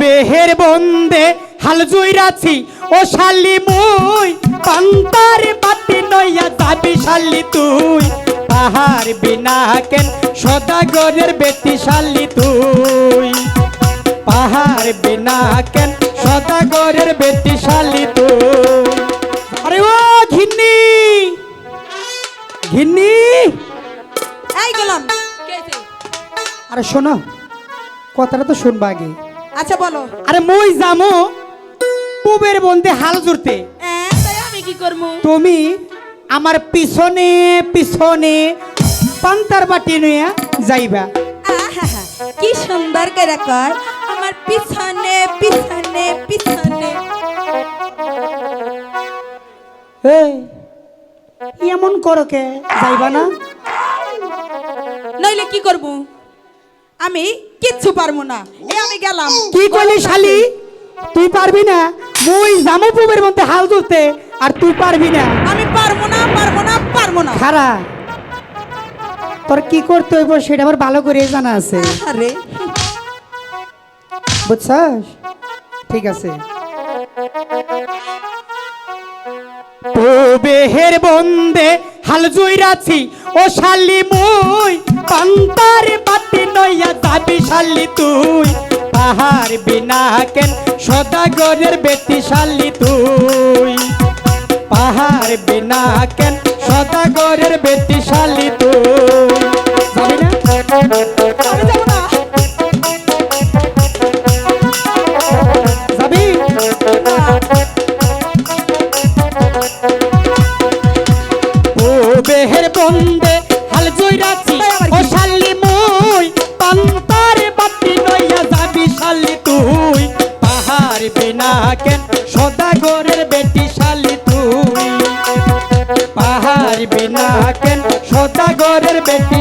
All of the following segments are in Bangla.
বেহের বন্দে হাল জুইরাছি ও শালি মুই পান্তার বাটি নইয়া যাবি শালি তুই। পাহাড় বিনা কেন সদাগরের বেটি শালি তুই। পাহাড় বিনা কেন সদাগরের বেটি শালি তুই। আরে ও ঘিন্নি! ঘিন্নি! এই গেলাম আরে শোনো কথাটা তো শুনবা আগে। আচ্ছা বলো। আরে মই যামো পুবের বন্ধে হাল জুড়তে। আমি কি করব তুমি আমার পিছনে পিছনে পান্তার বাটি নিয়ে যাইবা। কি সুন্দর করে কর। আমার পিছনে পিছনে পিছনে। এই এমন করো কে? যাইবা না? নইলে কি করব? আমি কিচ্ছু পারব না। এ আমি গেলাম। কি কইলি শালি? তুই পারবি না? মই যামো পুবের মধ্যে হাল ধরতে আর তুই পারবি না। আমি পারব না পারব না পারব না। খারা তোর কি করতে হইব সেটা আমার ভালো করে জানা আছে। আরে। বুঝছস? ঠিক আছে। বেহের বন্দে হাল জুইরাছি ও শালি মুই পান্তার বাতি নইয়া দাবি শালি তুই। পাহাড় বিনা কেন, সদাগরের বেটি শালি তুই। পাহাড় বিনা কেন, সদাগরের বেটি শালি তুই। না? পাহাড় বিনা কেন সদাগরের বেটি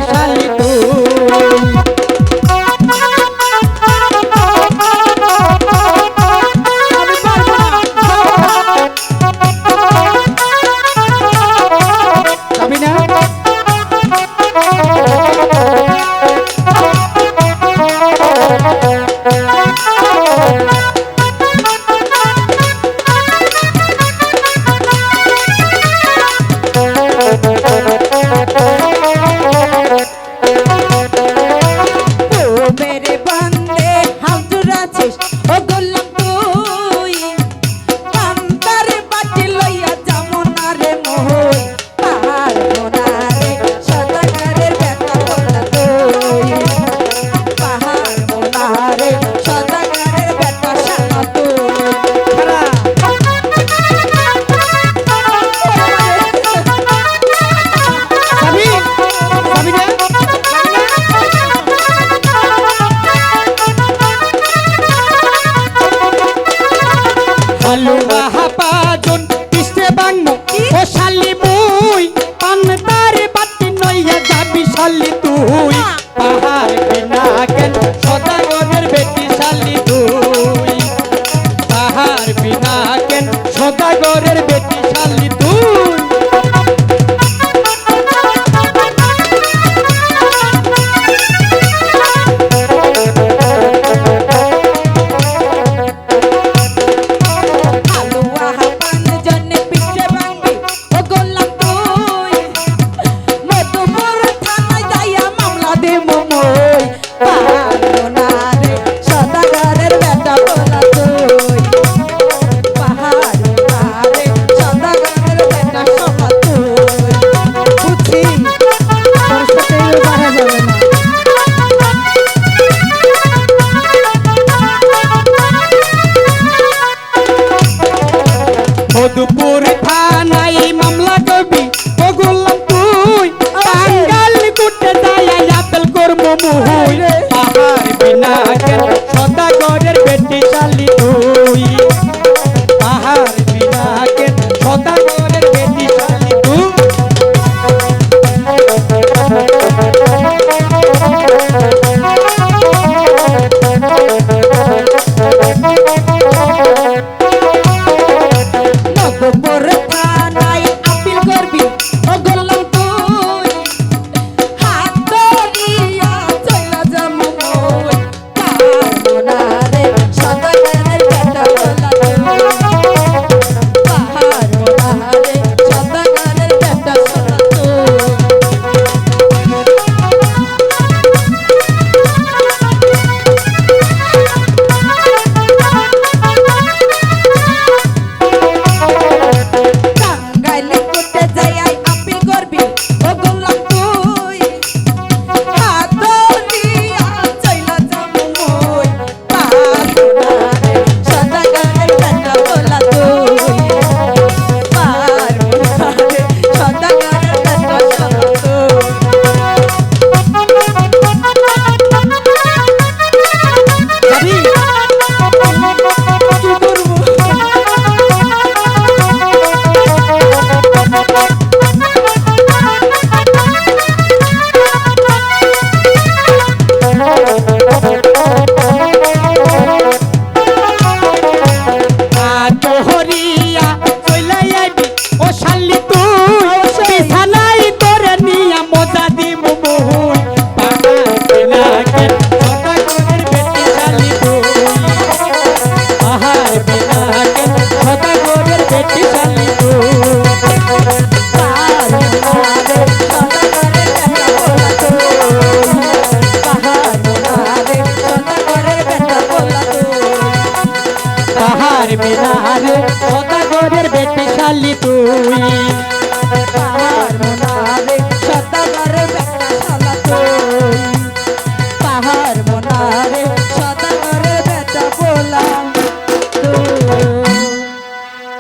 না